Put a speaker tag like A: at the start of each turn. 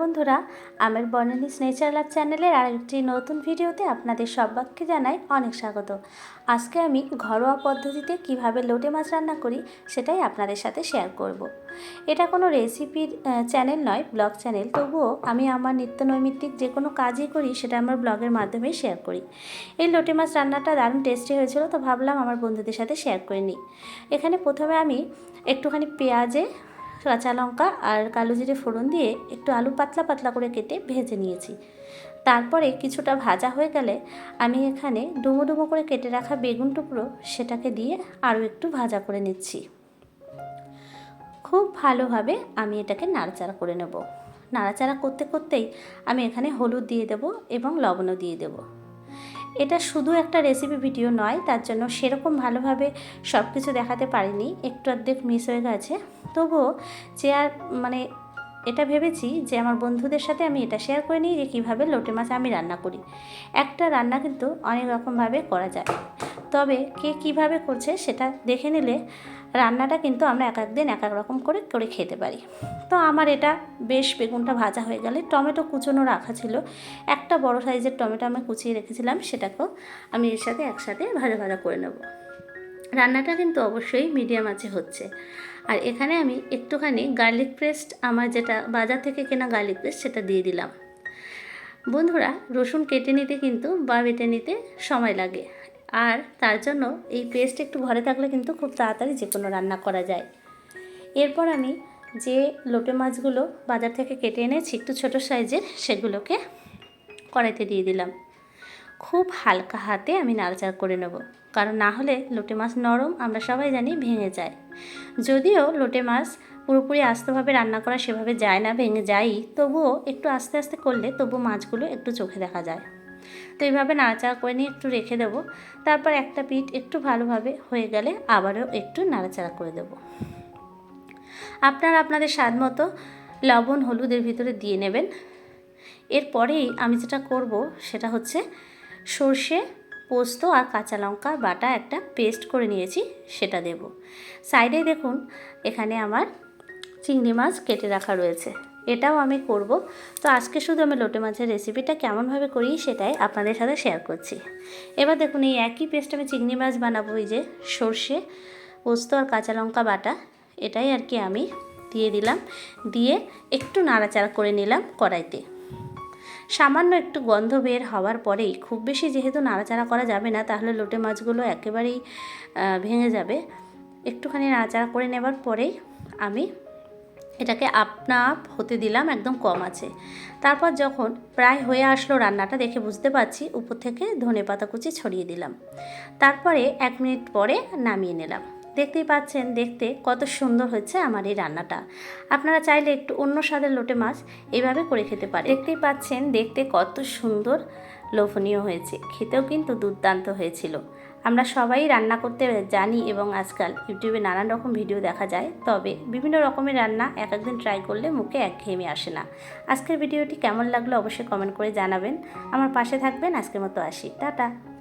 A: বন্ধুরা, আমার বর্ণালীস নেচার লাভ চ্যানেলের আরেকটি নতুন ভিডিওতে আপনাদের সবাইকে জানাই অনেক স্বাগত। আজকে আমি ঘরোয়া পদ্ধতিতে কীভাবে লোটে মাছ রান্না করি সেটাই আপনাদের সাথে শেয়ার করব। এটা কোনো রেসিপির চ্যানেল নয় ব্লগ চ্যানেল তবুও আমি আমার নিত্য নৈমিত্তিক যে কোনো কাজই করি সেটা আমার ব্লগের মাধ্যমে শেয়ার করি। এই লোটে মাছ রান্নাটা দারুণ টেস্টি হয়েছিল, তো ভাবলাম আমার বন্ধুদের সাথে শেয়ার করে নিই। এখানে প্রথমে আমি একটুখানি পেঁয়াজে কাঁচা লঙ্কা আর কালো জিরে ফোড়ন দিয়ে একটু আলু পাতলা পাতলা করে কেটে ভেজে নিয়েছি। তারপরে কিছুটা ভাজা হয়ে গেলে আমি এখানে ডুমো ডুমো করে কেটে রাখা বেগুন টুকরো সেটাকে দিয়ে আরও একটু ভাজা করে নিচ্ছি। খুব ভালোভাবে আমি এটাকে নাড়াচাড়া করে নেব। নাড়াচাড়া করতে করতেই আমি এখানে হলুদ দিয়ে দেব এবং লবণও দিয়ে দেবো। এটা শুধু একটা রেসিপি ভিডিও নয়, তার জন্য সেরকম ভালোভাবে সব কিছু দেখাতে পারিনি, একটু অর্ধেক মিস হয়ে গেছে। তবুও যে আর মানে এটা ভেবেছি যে আমার বন্ধুদের সাথে আমি এটা শেয়ার করে নিই যে কীভাবে লোটে মাছ আমি রান্না করি। একটা রান্না কিন্তু অনেক রকমভাবে করা যায়। তবে কে কীভাবে করছে সেটা দেখে নিলে রান্নাটা কিন্তু আমরা এক এক দিন এক এক রকম করে করে খেতে পারি। তো আমার এটা বেশ বেগুনটা ভাজা হয়ে গেলে টমেটো কুচোনো রাখা ছিল। একটা বড় সাইজের টমেটো আমি কুচিয়ে রেখেছিলাম, সেটাকেও আমি এর সাথে একসাথে ভাজা ভাজা করে নেব। রান্নাটা কিন্তু অবশ্যই মিডিয়াম আছে হচ্ছে। আর এখানে আমি একটুখানি গার্লিক পেস্ট, আমার যেটা বাজার থেকে কেনা গার্লিক পেস্ট, সেটা দিয়ে দিলাম। বন্ধুরা, রসুন কেটে নিতে কিন্তু বা বেটে নিতে সময় লাগে। আর তার জন্য এই পেস্ট একটু ঘরে থাকলে কিন্তু খুব তাড়াতাড়ি যে কোনো রান্না করা যায়। এরপর আমি যে লোটে মাছগুলো বাজার থেকে কেটে এনেছি, একটু ছোটো সাইজের, সেগুলোকে কড়াইতে দিয়ে দিলাম। খুব হালকা হাতে আমি নাড়াচাড়া করে নেব, কারণ না হলে লোটে মাছ নরম, আমরা সবাই জানি, ভেঙে যায়। যদিও লোটে মাছ পুরোপুরি আস্তভাবে রান্না করা সেভাবে যায় না, ভেঙে যায়ই, তবুও একটু আস্তে আস্তে করলে তবু মাছগুলো একটু চোখে দেখা যায়। তো এইভাবে নাড়াচাড়া করে নিয়ে একটু রেখে দেবো। তারপর একটা পিঠ একটু ভালোভাবে হয়ে গেলে আবারও একটু নাড়াচাড়া করে দেবো। আপনারা আপনাদের স্বাদ মতো লবণ, হলুদের ভিতরে দিয়ে নেবেন। এরপরেই আমি যেটা করব সেটা হচ্ছে সর্ষে, পোস্ত আর কাঁচা লঙ্কা বাটা একটা পেস্ট করে নিয়েছি, সেটা দেব। সাইডে দেখুন, এখানে আমার চিংড়ি মাছ কেটে রাখা রয়েছে। এটাও আমি করব। তো আজকে শুধু আমি লোটে মাছের রেসিপিটা কেমনভাবে করি সেটাই আপনাদের সাথে শেয়ার করছি। এবার দেখুন এই একই পেস্ট আমি চিংড়ি মাছ বানাবো, এই যে সর্ষে, পোস্ত আর কাঁচা লঙ্কা বাটা। এটাই আর কি আমি দিয়ে দিলাম। দিয়ে একটু নাড়াচাড়া করে নিলাম কড়াইতে। সামান্য একটু গন্ধ বের হওয়ার পরেই, খুব বেশি যেহেতু নাড়াচাড়া করা যাবে না, তাহলে লোটে মাছগুলো একেবারেই ভেঙে যাবে। একটুখানি নাড়াচাড়া করে নেবার পরেই আমি এটাকে আপনা আপ হতে দিলাম, একদম কম আছে। তারপর যখন প্রায় হয়ে আসলো রান্নাটা, দেখে বুঝতে পারছি উপর থেকে ধনে পাতা কুচি ছড়িয়ে দিলাম। তারপরে এক মিনিট পরে নামিয়ে নিলাম। দেখতেই পাচ্ছেন, দেখতে কত সুন্দর হচ্ছে আমার এই রান্নাটা। আপনারা চাইলে একটু অন্য স্বাদের লোটে মাছ এভাবে করে খেতে পারে দেখতেই পাচ্ছেন, দেখতে কত সুন্দর লোভনীয় হয়েছে। খেতেও কিন্তু দুর্দান্ত হয়েছিল। আমরা সবাই রান্না করতে জানি এবং আজকাল ইউটিউবে নানান রকম ভিডিও দেখা যায়, তবে বিভিন্ন রকমের রান্না এক একদিন ট্রাই করলে মুখে একঘেয়েমি আসে না। আজকের ভিডিওটি কেমন লাগল অবশ্যই কমেন্ট করে জানাবেন। আমার পাশে থাকবেন আজকের মতো আসি। টাটা।